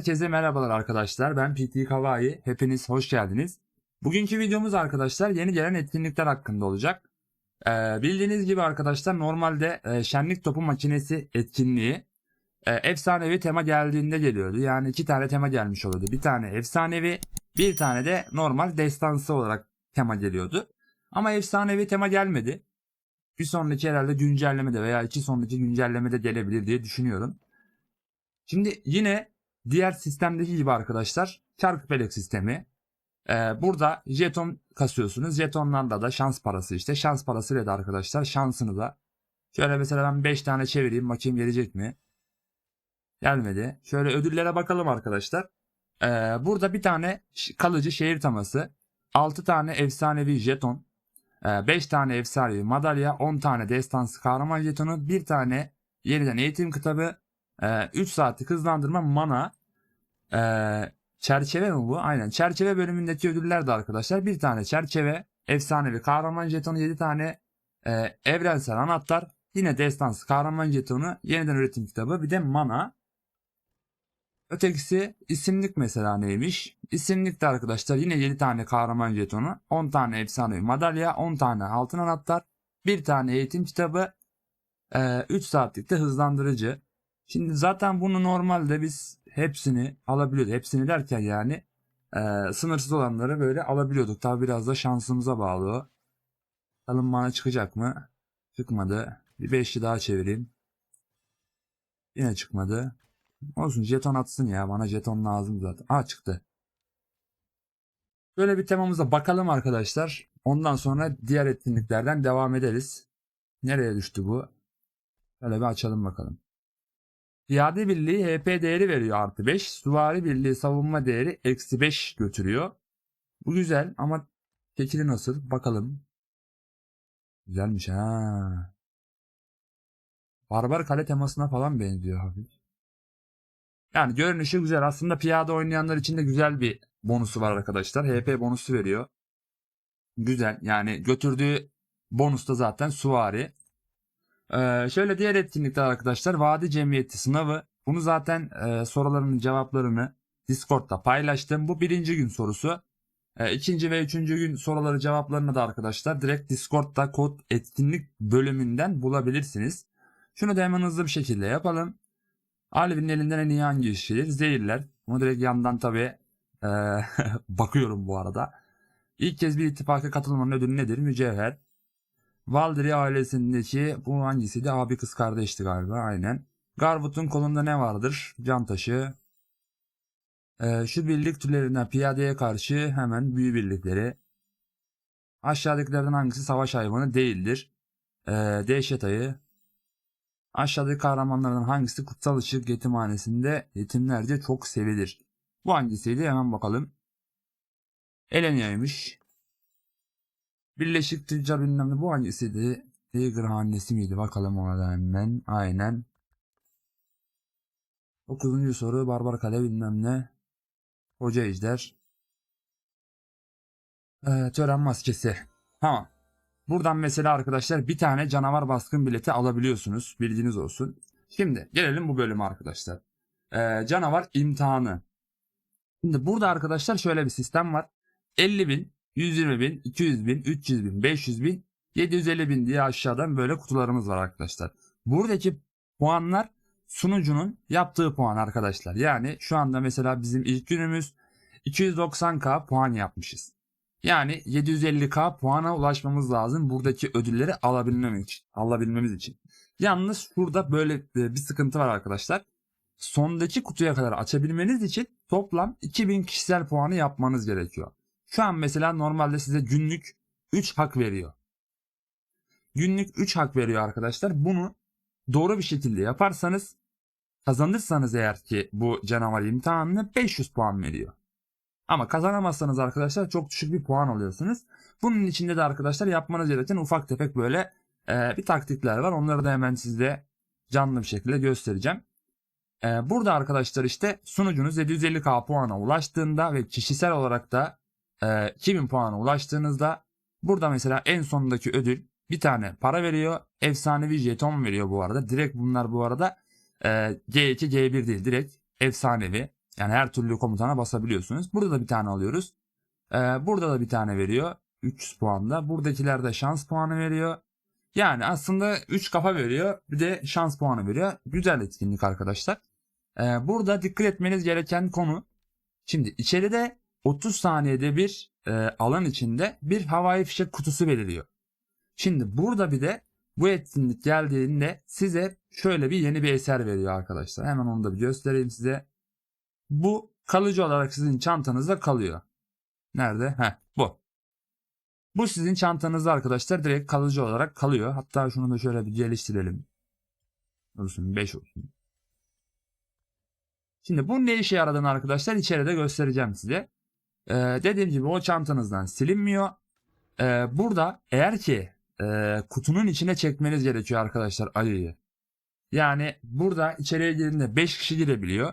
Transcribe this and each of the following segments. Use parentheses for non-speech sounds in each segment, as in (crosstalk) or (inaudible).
Herkese merhabalar arkadaşlar. Ben PT Kawaii. Hepiniz hoş geldiniz. Bugünkü videomuz arkadaşlar yeni gelen etkinlikler hakkında olacak. Ee, bildiğiniz gibi arkadaşlar normalde e, şenlik topu makinesi etkinliği e, efsanevi tema geldiğinde geliyordu. Yani iki tane tema gelmiş oluyordu. Bir tane efsanevi, bir tane de normal destansı olarak tema geliyordu. Ama efsanevi tema gelmedi. Bir sonraki herhalde güncellemede veya iki sonraki güncellemede gelebilir diye düşünüyorum. Şimdi yine diğer sistemdeki gibi arkadaşlar çark felek sistemi. Ee, burada jeton kasıyorsunuz. Jetonlarla da şans parası işte. Şans parasıyla da arkadaşlar şansını da. Şöyle mesela ben 5 tane çevireyim bakayım gelecek mi? Gelmedi. Şöyle ödüllere bakalım arkadaşlar. Ee, burada bir tane kalıcı şehir taması. 6 tane efsanevi jeton. 5 tane efsanevi madalya. 10 tane destansı kahraman jetonu. 1 tane yeniden eğitim kitabı. 3 saatlik hızlandırma mana. Ee, çerçeve mi bu? Aynen. Çerçeve bölümündeki ödüller de arkadaşlar. Bir tane çerçeve, efsanevi kahraman jetonu, 7 tane e, evrensel anahtar, yine destansı kahraman jetonu, yeniden üretim kitabı, bir de mana. Ötekisi isimlik mesela neymiş? İsimlik de arkadaşlar yine 7 tane kahraman jetonu, 10 tane efsanevi madalya, 10 tane altın anahtar, bir tane eğitim kitabı, 3 saatlik de hızlandırıcı. Şimdi zaten bunu normalde biz hepsini alabiliyorduk. Hepsini derken yani e, sınırsız olanları böyle alabiliyorduk. Tabi biraz da şansımıza bağlı o. Bakalım bana çıkacak mı? Çıkmadı. Bir beşli daha çevireyim. Yine çıkmadı. Olsun jeton atsın ya. Bana jeton lazım zaten. Aa çıktı. Böyle bir temamıza bakalım arkadaşlar. Ondan sonra diğer etkinliklerden devam ederiz. Nereye düştü bu? Şöyle bir açalım bakalım. Piyade birliği HP değeri veriyor artı 5. Süvari birliği savunma değeri eksi 5 götürüyor. Bu güzel ama tekili nasıl? Bakalım. Güzelmiş ha. Barbar kale temasına falan benziyor hafif. Yani görünüşü güzel. Aslında piyade oynayanlar için de güzel bir bonusu var arkadaşlar. HP bonusu veriyor. Güzel. Yani götürdüğü bonus da zaten süvari. Ee, şöyle diğer etkinlikler arkadaşlar. Vadi Cemiyeti sınavı. Bunu zaten e, soruların cevaplarını Discord'da paylaştım. Bu birinci gün sorusu. E, ikinci ve üçüncü gün soruları cevaplarını da arkadaşlar direkt Discord'da kod etkinlik bölümünden bulabilirsiniz. Şunu da hemen hızlı bir şekilde yapalım. Alev'in elinden en iyi hangi iş gelir? Zehirler. Bunu direkt yandan tabi (laughs) bakıyorum bu arada. İlk kez bir ittifaka katılmanın ödülü nedir? Mücevher. Valdiri ailesindeki bu hangisiydi? Abi kız kardeşti galiba aynen. Garvut'un kolunda ne vardır? Can taşı. Ee, şu birlik türlerinden piyadeye karşı hemen büyü birlikleri. Aşağıdakilerden hangisi savaş hayvanı değildir? Ee, dehşet ayı. Aşağıdaki kahramanlardan hangisi kutsal ışık yetimhanesinde yetimlerce çok sevilir? Bu hangisiydi? Hemen bakalım. Elenia'ymış. Birleşik Tüccar bilmem ne bu hangisiydi? Tiger hanesi miydi? Bakalım ona hemen. Aynen. 9. soru Barbar Kale bilmem ne. Hoca Ejder. Ee, tören maskesi. Tamam. Buradan mesela arkadaşlar bir tane canavar baskın bileti alabiliyorsunuz. Bilginiz olsun. Şimdi gelelim bu bölüme arkadaşlar. Ee, canavar imtihanı. Şimdi burada arkadaşlar şöyle bir sistem var. 50 bin, 120 bin, 200 bin, 300 bin, 500 bin, 750 bin diye aşağıdan böyle kutularımız var arkadaşlar. Buradaki puanlar sunucunun yaptığı puan arkadaşlar. Yani şu anda mesela bizim ilk günümüz 290k puan yapmışız. Yani 750k puana ulaşmamız lazım buradaki ödülleri alabilmemiz için. Alabilmemiz için. Yalnız şurada böyle e, bir sıkıntı var arkadaşlar. Sondaki kutuya kadar açabilmeniz için toplam 2000 kişisel puanı yapmanız gerekiyor. Şu an mesela normalde size günlük 3 hak veriyor. Günlük 3 hak veriyor arkadaşlar. Bunu doğru bir şekilde yaparsanız kazanırsanız eğer ki bu canavar imtihanını 500 puan veriyor. Ama kazanamazsanız arkadaşlar çok düşük bir puan alıyorsunuz. Bunun içinde de arkadaşlar yapmanız gereken ufak tefek böyle e, bir taktikler var. Onları da hemen size canlı bir şekilde göstereceğim. E, burada arkadaşlar işte sunucunuz 750k puana ulaştığında ve kişisel olarak da e, 2000 puana ulaştığınızda burada mesela en sondaki ödül bir tane para veriyor. Efsanevi jeton veriyor bu arada. Direkt bunlar bu arada e, G2 G1 değil direkt efsanevi. Yani her türlü komutana basabiliyorsunuz. Burada da bir tane alıyoruz. Ee, burada da bir tane veriyor. 300 puanda. Buradakiler de şans puanı veriyor. Yani aslında 3 kafa veriyor. Bir de şans puanı veriyor. Güzel etkinlik arkadaşlar. Ee, burada dikkat etmeniz gereken konu. Şimdi içeride 30 saniyede bir e, alan içinde bir havai fişek kutusu beliriyor. Şimdi burada bir de bu etkinlik geldiğinde size şöyle bir yeni bir eser veriyor arkadaşlar. Hemen onu da bir göstereyim size. Bu kalıcı olarak sizin çantanızda kalıyor. Nerede? Heh bu. Bu sizin çantanızda arkadaşlar direkt kalıcı olarak kalıyor. Hatta şunu da şöyle bir geliştirelim. Olsun 5 olsun. Şimdi bu ne işe yaradığını arkadaşlar içeride göstereceğim size. Ee, dediğim gibi o çantanızdan silinmiyor. Ee, burada eğer ki e, kutunun içine çekmeniz gerekiyor arkadaşlar ayıyı. Yani burada içeriye girdiğinde 5 kişi girebiliyor.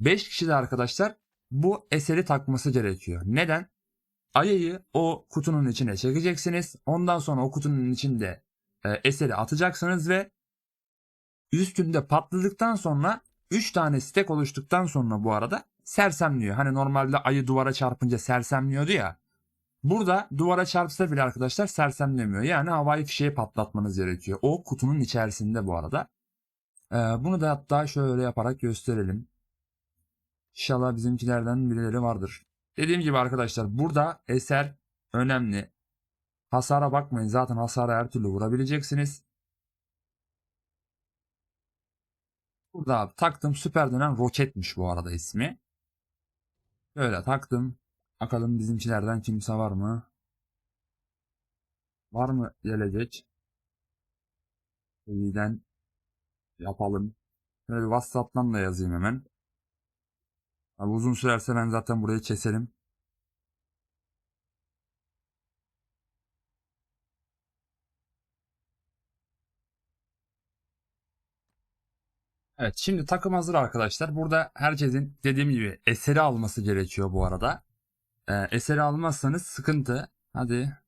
5 kişi de arkadaşlar bu eseri takması gerekiyor. Neden? Ayıyı o kutunun içine çekeceksiniz. Ondan sonra o kutunun içinde e, eseri atacaksınız ve üstünde patladıktan sonra 3 tane stek oluştuktan sonra bu arada sersemliyor. Hani normalde ayı duvara çarpınca sersemliyordu ya. Burada duvara çarpsa bile arkadaşlar sersemlemiyor. Yani havai fişeği patlatmanız gerekiyor. O kutunun içerisinde bu arada. Ee, bunu da hatta şöyle yaparak gösterelim. İnşallah bizimkilerden birileri vardır. Dediğim gibi arkadaşlar burada eser önemli. Hasara bakmayın. Zaten hasara her türlü vurabileceksiniz. Burada abi taktım süper dönen roketmiş bu arada ismi. Böyle taktım. Bakalım bizimkilerden kimse var mı? Var mı gelecek? İyiden yapalım. Şöyle bir WhatsApp'tan da yazayım hemen. Abi uzun sürerse ben zaten burayı keserim. Evet şimdi takım hazır arkadaşlar. Burada herkesin dediğim gibi eseri alması gerekiyor bu arada. Ee, eseri almazsanız sıkıntı. Hadi.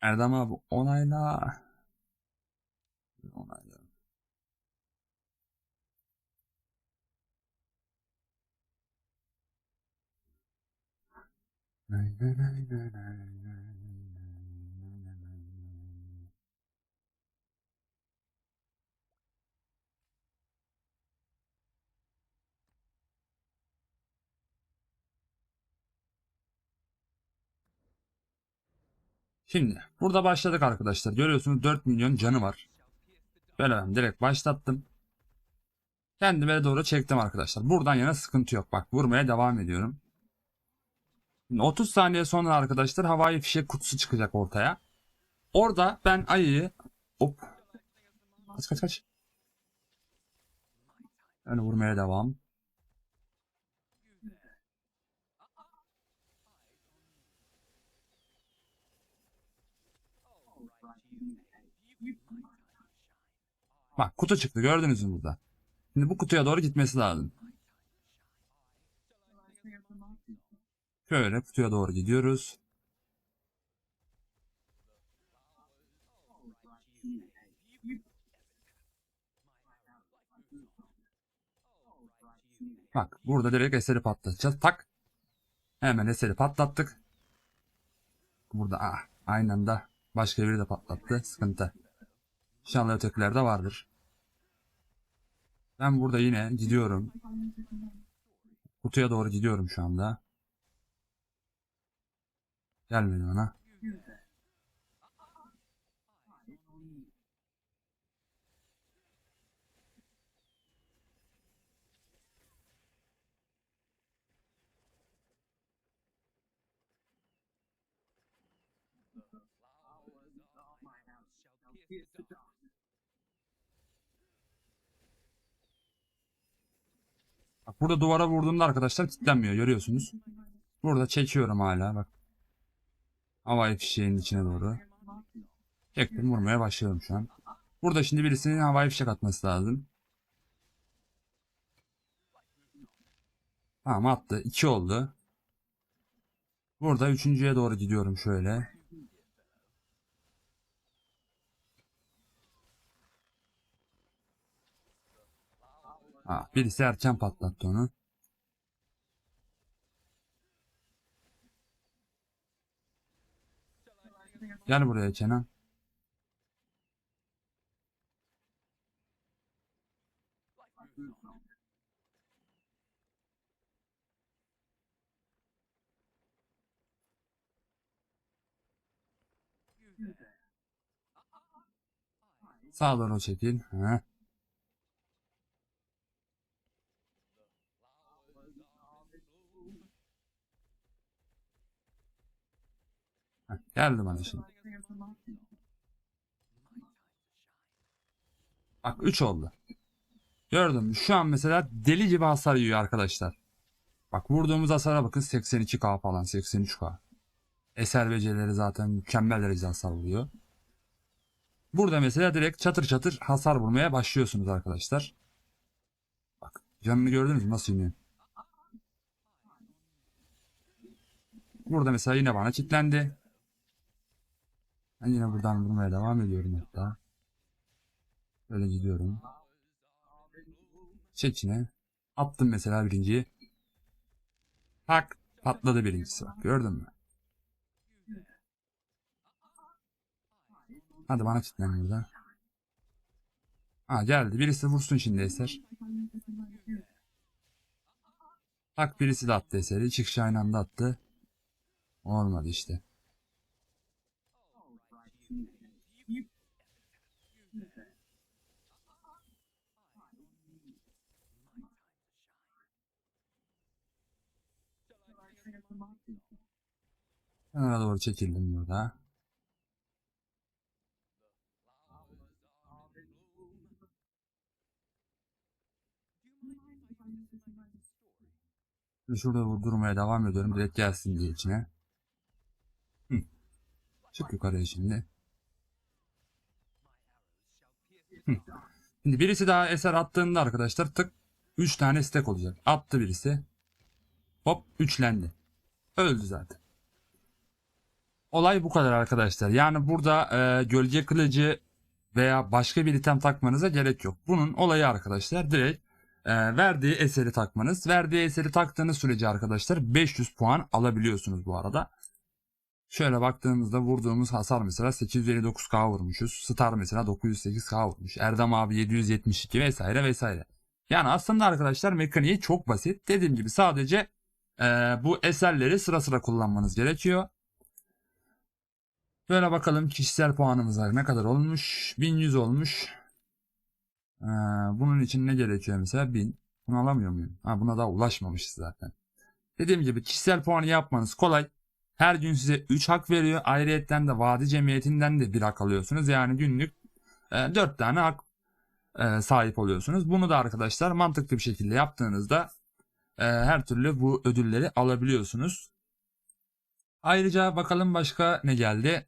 Erdem abi onayla. Onayla. Nay, nay, nay, nay, nay, Şimdi burada başladık arkadaşlar. Görüyorsunuz 4 milyon canı var. Böyle ben direkt başlattım. Kendime doğru çektim arkadaşlar. Buradan yana sıkıntı yok. Bak vurmaya devam ediyorum. Şimdi 30 saniye sonra arkadaşlar havai fişek kutusu çıkacak ortaya. Orada ben ayıyı hop kaç kaç kaç. Yani vurmaya devam. Bak kutu çıktı gördünüz mü burada? Şimdi bu kutuya doğru gitmesi lazım. Şöyle kutuya doğru gidiyoruz. Bak burada direkt eseri patlatacağız. Tak. Hemen eseri patlattık. Burada ah, aynı anda başka biri de patlattı. Sıkıntı. İnşallah ötekilerde vardır. Ben burada yine gidiyorum. Kutuya doğru gidiyorum şu anda. Gelmedi bana. Burada duvara vurduğumda arkadaşlar kilitlenmiyor görüyorsunuz. Burada çekiyorum hala bak. Havai fişeğin içine doğru. Çektim vurmaya başlıyorum şu an. Burada şimdi birisinin havai fişek atması lazım. Tamam attı. 2 oldu. Burada üçüncüye doğru gidiyorum şöyle. Ha, birisi erken patlattı onu. Gel buraya Kenan. Sağa doğru çekil. Ha. Heh, Geldi bana şimdi. Bak 3 oldu. Gördün mü? Şu an mesela deli gibi hasar yiyor arkadaşlar. Bak vurduğumuz hasara bakın 82k falan 83k. Eser becerileri zaten mükemmel derecede hasar vuruyor. Burada mesela direkt çatır çatır hasar vurmaya başlıyorsunuz arkadaşlar. Bak canını gördünüz mü nasıl iniyor? Burada mesela yine bana kilitlendi. Ben yine buradan vurmaya devam ediyorum hatta. Böyle gidiyorum. Çekine. Attım mesela birinciyi. Tak patladı birincisi bak gördün mü? Hadi bana kilitlen burada. Ha geldi. Birisi vursun şimdi eser. Tak birisi de attı eseri. Kişi aynı anda attı. Olmadı işte. Kenara doğru çekildim burada. Şurada vurdurmaya devam ediyorum. Direkt gelsin diye içine. Çık yukarıya şimdi. Şimdi birisi daha eser attığında arkadaşlar tık 3 tane stack olacak. Attı birisi. Hop üçlendi. Öldü zaten. Olay bu kadar arkadaşlar. Yani burada e, gölge kılıcı veya başka bir item takmanıza gerek yok. Bunun olayı arkadaşlar direkt e, verdiği eseri takmanız. Verdiği eseri taktığınız sürece arkadaşlar 500 puan alabiliyorsunuz bu arada. Şöyle baktığımızda vurduğumuz hasar mesela 859k vurmuşuz. Star mesela 908k vurmuş. Erdem abi 772 vesaire vesaire. Yani aslında arkadaşlar mekaniği çok basit. Dediğim gibi sadece e, bu eserleri sıra sıra kullanmanız gerekiyor. Böyle bakalım kişisel puanımız ne kadar olmuş? 1100 olmuş. Ee, bunun için ne gerekiyor mesela? 1000. Bunu alamıyor muyum? Ha, buna daha ulaşmamışız zaten. Dediğim gibi kişisel puanı yapmanız kolay. Her gün size 3 hak veriyor. Ayrıyetten de vadi cemiyetinden de bir hak alıyorsunuz. Yani günlük e, 4 tane hak e, sahip oluyorsunuz. Bunu da arkadaşlar mantıklı bir şekilde yaptığınızda e, her türlü bu ödülleri alabiliyorsunuz. Ayrıca bakalım başka ne geldi.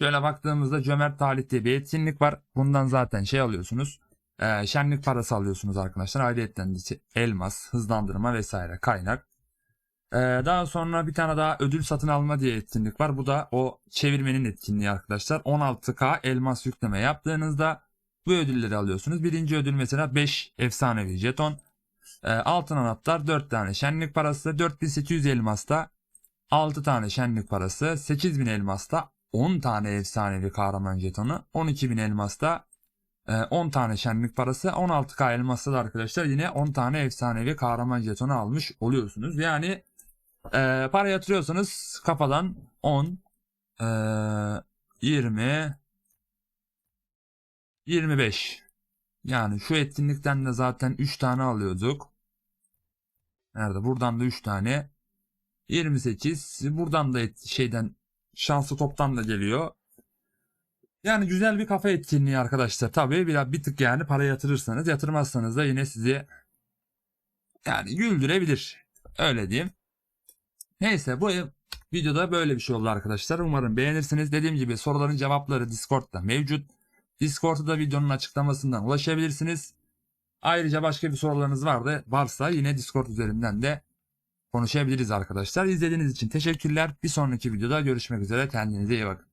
Şöyle baktığımızda cömert talih diye bir etkinlik var. Bundan zaten şey alıyorsunuz. E, şenlik parası alıyorsunuz arkadaşlar. Ayrıyetten de elmas, hızlandırma vesaire kaynak. E, daha sonra bir tane daha ödül satın alma diye etkinlik var. Bu da o çevirmenin etkinliği arkadaşlar. 16K elmas yükleme yaptığınızda bu ödülleri alıyorsunuz. Birinci ödül mesela 5 efsanevi jeton. E, altın anahtar 4 tane şenlik parası. 4800 elmasta 6 tane şenlik parası. 8000 elmasta 10 tane efsanevi kahraman jetonu. 12.000 elmasta 10 tane şenlik parası. 16k elmasta da arkadaşlar yine 10 tane efsanevi kahraman jetonu almış oluyorsunuz. Yani e, para yatırıyorsanız kafadan 10, e, 20, 25. Yani şu etkinlikten de zaten 3 tane alıyorduk. Nerede? Buradan da 3 tane. 28. Buradan da et, şeyden şanslı toptan da geliyor. Yani güzel bir kafa etkinliği arkadaşlar. Tabii bir, bir tık yani para yatırırsanız yatırmazsanız da yine sizi yani güldürebilir. Öyle diyeyim. Neyse bu videoda böyle bir şey oldu arkadaşlar. Umarım beğenirsiniz. Dediğim gibi soruların cevapları Discord'da mevcut. Discord'da da videonun açıklamasından ulaşabilirsiniz. Ayrıca başka bir sorularınız vardı. Varsa yine Discord üzerinden de konuşabiliriz arkadaşlar. İzlediğiniz için teşekkürler. Bir sonraki videoda görüşmek üzere. Kendinize iyi bakın.